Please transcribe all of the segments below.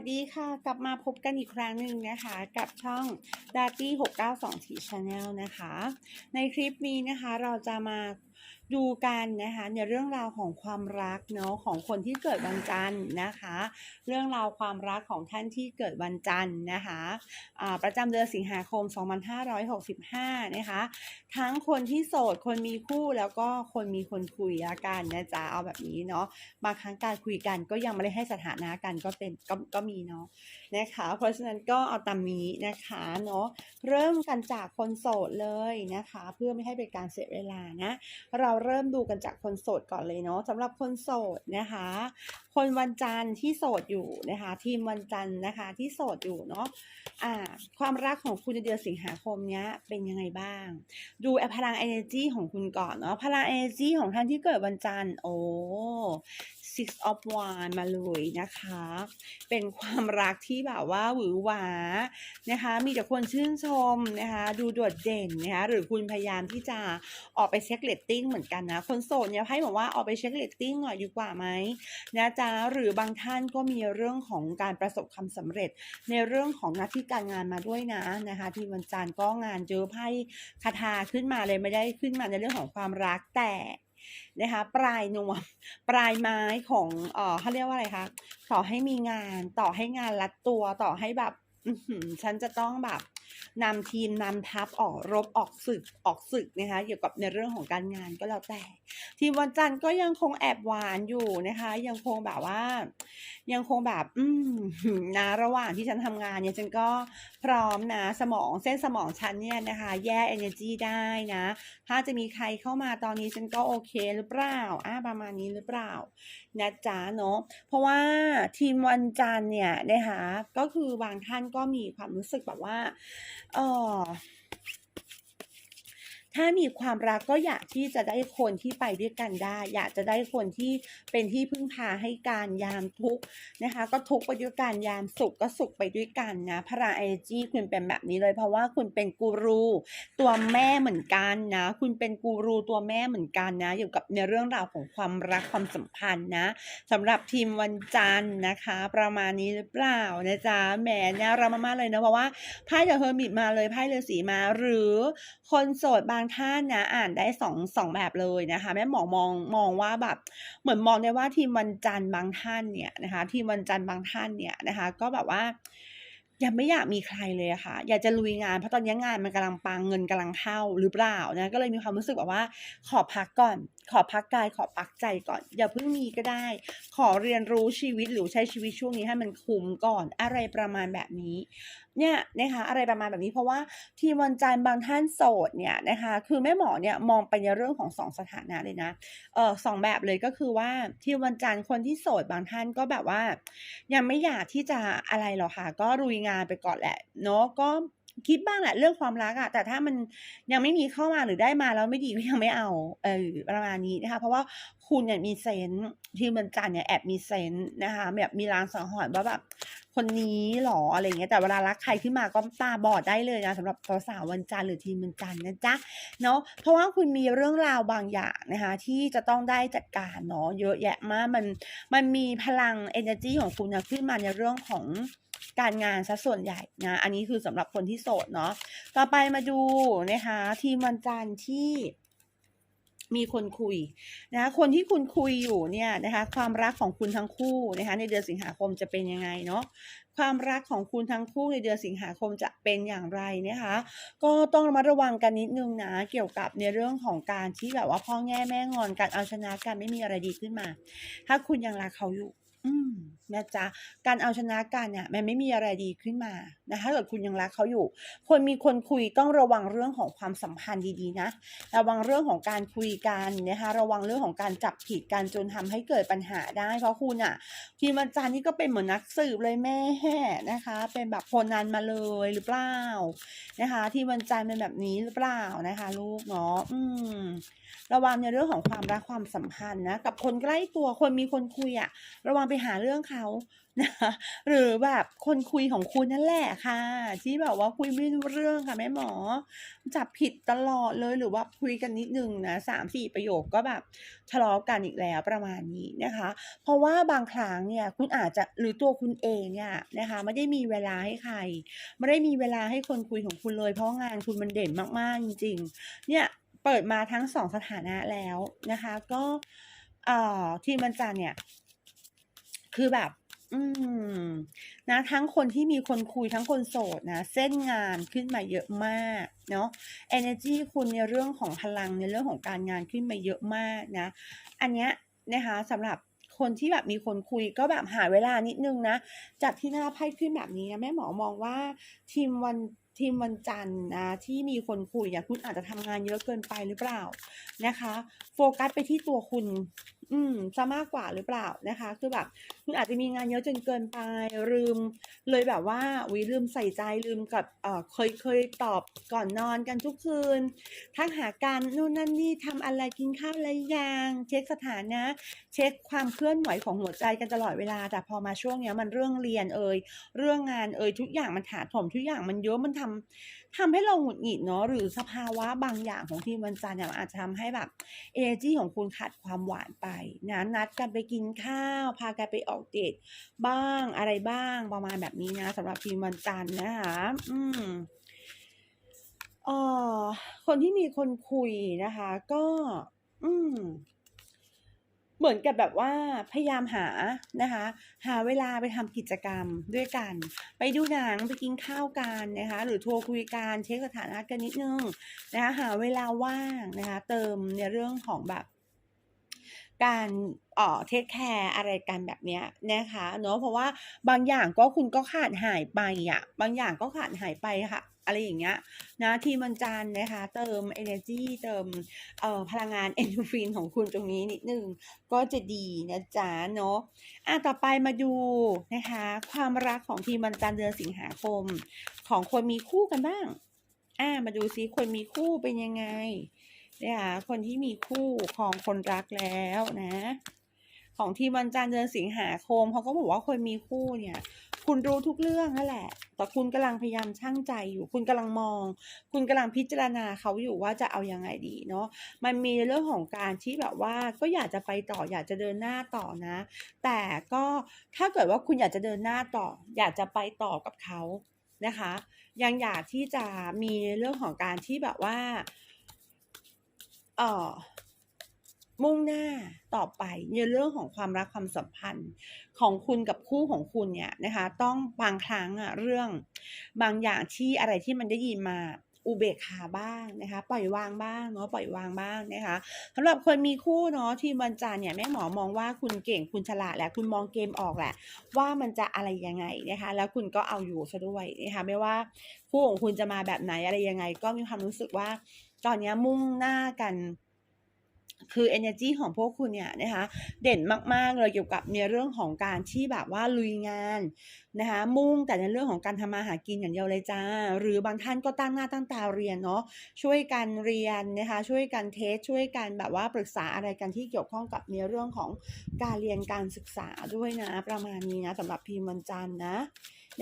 สดีค่ะ กลับมาพบกันอีกครั้งหนึ่งนะคะ กับช่อง d a t y 692 t Channel นะคะ ในคลิปนี้นะคะเราจะมา ดูกันนะคะในเรื่องราวของความรักเนาะของคนที่เกิดวันจันทร์นะคะ เรื่องราวความรักของท่านที่เกิดวันจันทร์นะคะอ่าประจำเดือนสิงหาคม 2565 นะคะ ทั้งคนที่โสดคนมีคู่แล้วก็คนมีคนคุยละกันนะจ๊ะเอาแบบนี้เนาะบางครั้งการคุยกันก็ยังไม่ได้ให้สถานะกันก็เป็นก็ก็มีเนาะนะคะเพราะฉะนั้นก็เอาตามนี้นะคะเนาะเริ่มกันจากคนโสดเลยนะคะ เพื่อไม่ให้เป็นการเสียเวลานะเราเริ่มดูกันจากคนโสดก่อนเลยเนาะสำหรับคนโสดนะคะ คนวันจันทร์ที่โสดอยู่นะคะ ทีมวันจันทร์นะคะที่โสดอยู่เนาะอ่าความรักของคุณในเดือนสิงหาคมเนี้ยเป็นยังไงบ้าง ดูพลัง energy ของคุณก่อนเนาะพลัง energy ของท่านที่เกิดวันจันทร์โอ้ six of wand มาเลยนะคะ เป็นความรักที่แบบว่าหวือหวานะคะ มีแต่คนชื่นชมนะคะ ดูโดดเด่นนะคะ หรือคุณพยายามที่จะออกไปเช็คเลตติ้งเหมือนกันนะ คนโสดเนี่ยไพ่บอกว่าออกไปเช็คเลตติ้งหน่อยดีกว่าไหมนะจ๊ะ หรือบางท่านก็มีเรื่องของการประสบความสำเร็จ ในเรื่องของหน้าที่การงานมาด้วยนะนะคะ ที่วันจันทร์ก็งานเจอไพ่คาถาขึ้นมาเลยไม่ได้ขึ้นมาในเรื่องของความรักแต่ นะคะ ปลายนวม ปลายไม้ของเออเขาเรียกว่าอะไรคะต่อให้มีงานต่อให้งานรัดตัวต่อให้แบบฉันจะต้องแบบ นำทีมนำทัพออกรบออกศึกออกศึกนะคะเกี่ยวกับในเรื่องของการงานก็แล้วแต่ ทีมวันจันทร์ก็ยังคงแอบหวานอยู่นะคะ ยังคงแบบว่า ยังคงแบบ อืมนะระหว่างที่ฉันทำงานเนี่ยฉันก็พร้อมนะสมองเส้นสมองฉันเนี่ยนะคะ แย่ energy ได้นะ ถ้าจะมีใครเข้ามาตอนนี้ฉันก็โอเคหรือเปล่าอ่าประมาณนี้หรือเปล่านะจ๊ะเนาะเพราะว่าทีมวันจันทร์เนี่ยนะคะก็คือบางท่านก็มีความรู้สึกแบบว่าเออ ถ้ามีความรักก็อยากที่จะได้คนที่ไปด้วยกันได้ อยากจะได้คนที่เป็นที่พึ่งพาให้การยามทุกนะคะ ก็ทุกไปด้วยกันยามสุขก็สุขไปด้วยกันนะพระไอจีคุณเป็นแบบนี้เลยเพราะว่าคุณเป็นกูรูตัวแม่เหมือนกันนะคุณเป็นกูรูตัวแม่เหมือนกันนะเกี่ยวกับในเรื่องราวของความรักความสัมพันธ์นะสำหรับทีมวันจันทร์นะคะ ประมาณนี้หรือเปล่านะจ๊ะแหมเนี่ยเรามากๆเลยนะเพราะว่าไพ่เดอะเฮอร์มิตมาเลยไพ่ฤาษีมาหรือคนโสดบาางท่านนะอ่านได้สองสองแบบเลยนะคะแม่หมอมองมองว่าแบบเหมือนมองได้ว่าทีมวันจันทร์บางท่านเนี่ยนะคะทีมวันจันทร์บางท่านเนี่ยนะคะ ก็แบบว่ายังไม่อยากมีใครเลยะค่ะ อยากจะลุยงานเพราะตอนนี้งานมันกำลังปังเงินกำลังเข้าหรือเปล่านะก็เลยมีความรู้สึกแบบว่าขอพักก่อนขอพักกายขอพักใจก่อน อย่าเพิ่งมีก็ได้ ขอเรียนรู้ชีวิตหรือใช้ชีวิตช่วงนี้ให้มันคุ้มก่อนอะไรประมาณแบบนี้เนี่ยนะคะอะไรประมาณแบบนี้เพราะว่าทีมวันจันทร์บางท่านโสดเนี่ยนะคะคือแม่หมอเนี่ยมองไปในเรื่องของสองสถานะเลยนะเออสองแบบเลยก็คือว่าที่วันจันทร์คนที่โสดบางท่านก็แบบว่า ยังไม่อยากที่จะอะไรหรอกค่ะก็ลุยงานไปก่อนแหละเนาะก็ คิดบ้างแหละเรื่องความรักอะแต่ถ้ามันยังไม่มีเข้ามาหรือได้มาแล้วไม่ดีก็ยังไม่เอา เออประมาณนี้นะคะ เพราะว่าคุณเนี่ยมีเซนที่วันจันเนี่ยแอบมีเซนนะคะแบบมีลางสังหรณ์ว่าแบบคนนี้หรออะไรเงี้ยแต่เวลารักใครขึ้นมาก็ตาบอดได้เลยนะสำหรับสาววันจันทร์หรือทีมวันจันทร์นะจ๊ะเนาะเพราะว่าคุณมีเรื่องราวบางอย่างนะคะที่จะต้องได้จัดการเนาะเยอะแยะมากมันมันมีพลัง energy ของคุณนะขึ้นมาในเรื่องของ การงานซะส่วนใหญ่นะ อันนี้คือสำหรับคนที่โสดเนาะ ต่อไปมาดูนะคะ ทีมวันจันทร์ที่มีคนคุยนะคะคนที่คุณคุยอยู่เนี่ยนะคะความรักของคุณทั้งคู่นะคะในเดือนสิงหาคมจะเป็นยังไงเนาะความรักของคุณทั้งคู่ในเดือนสิงหาคมจะเป็นอย่างไรนะคะก็ต้องระมัดระวังกันนิดนึงนะเกี่ยวกับในเรื่องของการที่แบบว่าพ่อแง่แม่งอนการเอาชนะกันไม่มีอะไรดีขึ้นมา ถ้าคุณยังรักเขาอยู่ อืมนะจ๊ะการเอาชนะกันเนี่ยมันไม่มีอะไรดีขึ้นมานะคะถ้าเกิดคุณยังรักเขาอยู่คนมีคนคุยต้องระวังเรื่องของความสัมพันธ์ดีๆนะ ระวังเรื่องของการคุยกันนะคะระวังเรื่องของการจับผิดกันจนทำให้เกิดปัญหาได้ เพราะคุณอะทีมวันจันทร์นี่ก็เป็นเหมือนนักสืบเลยแม่นะคะ เป็นแบบคนันมาเลยหรือเปล่านะคะ ทีมวันจันทร์เป็นแบบนี้หรือเปล่านะคะ ลูกเนาะอืม ระวังในเรื่องของความรักความสัมพันธ์นะ กับคนใกล้ตัวคนมีคนคุยอะระวังไปหาเรื่องเขานะคะหรือแบบคนคุยของคุณนั่นแหละค่ะ ที่แบบว่าคุยไม่รู้เรื่องค่ะแม่หมอ จับผิดตลอดเลยหรือว่าคุยกันนิดนึงนะสามสี่ประโยคก็แบบทะเลาะกันอีกแล้วประมาณนี้นะคะ เพราะว่าบางครั้งเนี่ยคุณอาจจะหรือตัวคุณเองเนี่ยนะคะไม่ได้มีเวลาให้ใคร ไม่ได้มีเวลาให้คนคุยของคุณเลย เพราะงานคุณมันเด่นมากๆจริงๆเนี่ย เปิดมาทั้งสองสถานะแล้วนะคะ ก็เอ่อทีมบรรจันเนี่ย คือแบบ อืม นะ ทั้งคนที่มีคนคุยทั้งคนโสดนะ เส้นงานขึ้นมาเยอะมากเนาะ energy คุณในเรื่องของพลังในเรื่องของการงานขึ้นมาเยอะมากนะ อันเนี้ยนะคะสำหรับคนที่แบบมีคนคุยก็แบบหาเวลานิดนึงนะ จากที่หน้าไพ่ขึ้นแบบนี้นะแม่หมอมองว่าทีมวัน ทีมวันจันทร์นะที่มีคนคุยอะคุณอาจจะทำงานเยอะเกินไปหรือเปล่านะคะ โฟกัสไปที่ตัวคุณ อืมซะมากกว่าหรือเปล่านะคะ คือแบบคุณอาจจะมีงานเยอะจนเกินไปลืม เลยแบบว่าวิลืมใส่ใจลืมกับเอ่อเคยเคยตอบก่อนนอนกันทุกคืน ทักหากันนู่นนั่นนี่ทำอะไรกินข้าวอะไรยังเช็คสถานะ เช็คความเคลื่อนไหวของหัวใจกันตลอดเวลา แต่พอมาช่วงเนี้ยมันเรื่องเรียนเอ่ยเรื่องงานเอ่ยทุกอย่างมันถาถมทุกอย่างมันเยอะมันทำทำให้เราหงุดหงิดเนาะหรือสภาวะบางอย่างของทีมวันจันทร์เนี่ยมันอาจจะทำให้แบบ energy ของคุณขาดความหวานไปนะนัดกันไปกินข้าว พากันไปออกเดทบ้างอะไรบ้างประมาณแบบนี้นะสำหรับทีมวันจันทร์นะคะอืมเอ่อคนที่มีคนคุยนะคะ ก็ อืมเหมือนกับแบบว่าพยายามหานะคะ หาเวลาไปทำกิจกรรมด้วยกัน ไปดูหนังไปกินข้าวกันนะคะ หรือโทรคุยกันเช็คสถานะกันนิดนึงนะคะหาเวลาว่างนะคะ เติมในเรื่องของแบบ การเอ่อเทคแคร์อะไรกันแบบเนี้ยนะคะเนาะเพราะว่าบางอย่างก็คุณก็ขาดหายไปอะบางอย่างก็ขาดหายไปค่ะอะไรอย่างเงี้ยนะทีมันจันนะคะ เติม energy เติมเอ่อพลังงาน endorphin ของคุณตรงนี้นิดนึงก็จะดีนะจ๊ะเนาะอะต่อไปมาดูนะคะ ความรักของทีมันจันเดือนสิงหาคม ของคนมีคู่กันบ้างอ่ามาดูซิคนมีคู่เป็นยังไง นะคะคนที่มีคู่ของคนรักแล้วนะ ของทีมวันจันทร์เดือนสิงหาคมเขาก็บอกว่าคนมีคู่เนี่ย คุณรู้ทุกเรื่องนั่นแหละ แต่คุณกำลังพยายามชั่งใจอยู่ คุณกำลังมอง คุณกำลังพิจารณาเขาอยู่ว่าจะเอายังไงดีเนาะมันมีเรื่องของการที่แบบว่าก็อยากจะไปต่ออยากจะเดินหน้าต่อนะ แต่ก็ถ้าเกิดว่าคุณอยากจะเดินหน้าต่อ อยากจะไปต่อกับเขานะคะ ยังอยากที่จะมีเรื่องของการที่แบบว่า เอ่อมุ่งหน้าต่อไปในเรื่องของความรักความสัมพันธ์ของคุณกับคู่ของคุณเนี่ยนะคะ ต้องบางครั้งอะเรื่องบางอย่างที่อะไรที่มันได้ยินมา อุเบกขาบ้างนะคะ ปล่อยวางบ้างเนาะปล่อยวางบ้างนะคะสำหรับคนมีคู่เนาะที่วันจันทร์เนี่ยแม่หมอมองว่าคุณเก่งคุณฉลาดแหละคุณมองเกมออกแหละ ว่ามันจะอะไรยังไงนะคะ แล้วคุณก็เอาอยู่ซะด้วยนะคะไม่ว่าคู่ของคุณจะมาแบบไหนอะไรยังไง ก็มีความรู้สึกว่าตอนนี้มุ่งหน้ากัน คือ energy ของพวกคุณเนี่ยนะคะเด่นมากๆเลยเกี่ยวกับในเรื่องของการที่แบบว่าลุยงานนะคะมุ่งแต่ในเรื่องของการทำมาหากินอย่างเดียวเลยจ้า หรือบางท่านก็ตั้งหน้าตั้งตาเรียนเนาะช่วยกันเรียนนะคะช่วยกันเทสช่วยกันแบบว่าปรึกษาอะไรกันที่เกี่ยวข้องกับในเรื่องของการเรียนการศึกษาด้วยนะประมาณนี้นะสำหรับทีมวันจันทร์นะ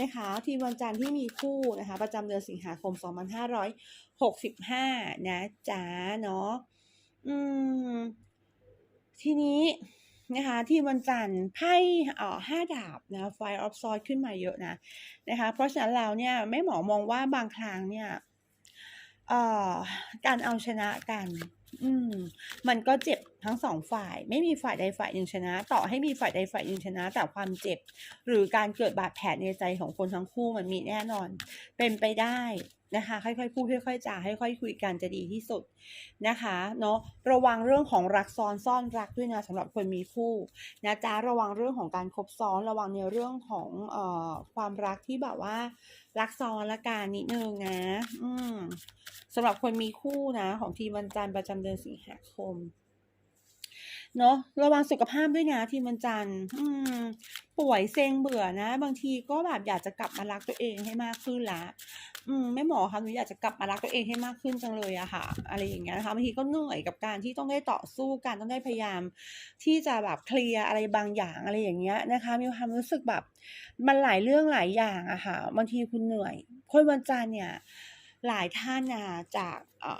นะคะทีมวันจันทร์ที่มีคู่นะคะประจำเดือนสิงหาคม 2565 นะจ๊ะเนาะ อืม ทีนี้นะคะ ที่วันจันทร์ไพ่เอ่อห้าดาบนะ Five of Swords ขึ้นมาเยอะนะนะคะ เพราะฉะนั้นแล้วเนี่ยแม่หมอมองว่าบางครั้งเนี่ยเอ่อการเอาชนะกัน อืม มันก็เจ็บทั้งสองฝ่าย ไม่มีฝ่ายใดฝ่ายหนึ่งชนะ ต่อให้มีฝ่ายใดฝ่ายหนึ่งชนะ แต่ความเจ็บ หรือการเกิดบาดแผลในใจของคนทั้งคู่มันมีแน่นอน เป็นไปได้ นะคะ ค่อยๆพูดค่อยๆจาค่อยๆคุยกันจะดีที่สุดนะคะเนาะระวังเรื่องของรักซ้อนซ่อนรักด้วยนะสำหรับคนมีคู่นะจ๊ะระวังเรื่องของการคบซ้อนระวังในเรื่องของเอ่อความรักที่แบบว่า รักซ้อนละกันนิดนึงนะ อืมสำหรับคนมีคู่นะ ของทีมวันจันทร์ประจำเดือนสิงหาคม เนาะระวังสุขภาพด้วยนะทีมวันจันทร์ป่วยเซ็งเบื่อนะ บางทีก็แบบอยากจะกลับมารักตัวเองให้มากขึ้นละ อืมแม่หมอคะหนูอยากจะกลับมารักตัวเองให้มากขึ้นจังเลยอะค่ะ อะไรอย่างเงี้ยนะคะบางทีก็เหนื่อยกับการที่ต้องได้ต่อสู้กันต้องได้พยายาม ที่จะแบบเคลียร์อะไรบางอย่างอะไรอย่างเงี้ยนะคะ มีความรู้สึกแบบมันหลายเรื่องหลายอย่างอะค่ะบางทีคุณเหนื่อยคนวันจันทร์เนี่ยหลายท่านน่ะจาก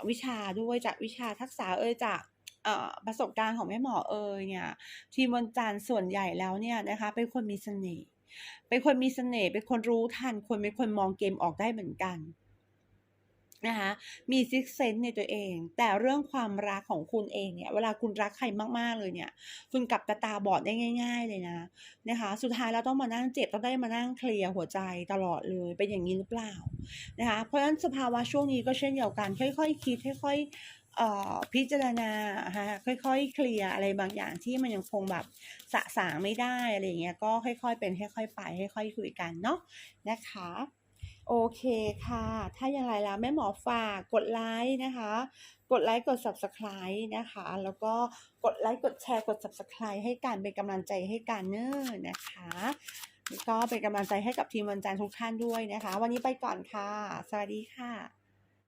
วิชาด้วยจากวิชาทักษะเอยจาก ประสบการณ์ของแม่หมอเอยเนี่ย ทีมวันจันทร์ส่วนใหญ่แล้วเนี่ยนะคะ เป็นคนมีเสน่ห์เป็นคนมีเสน่ห์เป็นคนรู้ทันคนเป็นคนมองเกมออกได้เหมือนกันนะคะมีซิกเซนในตัวเอง แต่เรื่องความรักของคุณเองเนี่ย เวลาคุณรักใครมากๆเลยเนี่ย คุณกลับตาตาบอดได้ง่าย ๆ เลยนะนะคะ สุดท้ายแล้วต้องมานั่งเจ็บต้องได้มานั่งเคลียร์หัวใจตลอดเลยเป็นอย่างนี้หรือเปล่านะคะเพราะฉะนั้นสภาวะช่วงนี้ก็เช่นเดียวกัน ค่อยๆคิดค่อยๆเอ่อ พิจารณานะคะค่อยๆ เคลียร์อะไรบางอย่างที่มันยังคงแบบสะสางไม่ได้อะไรอย่างเงี้ยก็ค่อยๆ เป็นค่อยๆไปค่อยๆคุยกันเนาะนะคะโอเคค่ะ ถ้าอย่างไรแล้วแม่หมอฝากกดไลค์นะคะ กดไลค์กด subscribe นะคะ แล้วก็กดไลค์กดแชร์กด subscribe ให้กันเป็นกำลังใจให้กันเนอะนะคะแล้วก็เป็นกำลังใจให้กับทีมวันจันทร์ทุกท่านด้วยนะคะ วันนี้ไปก่อนค่ะ สวัสดีค่ะ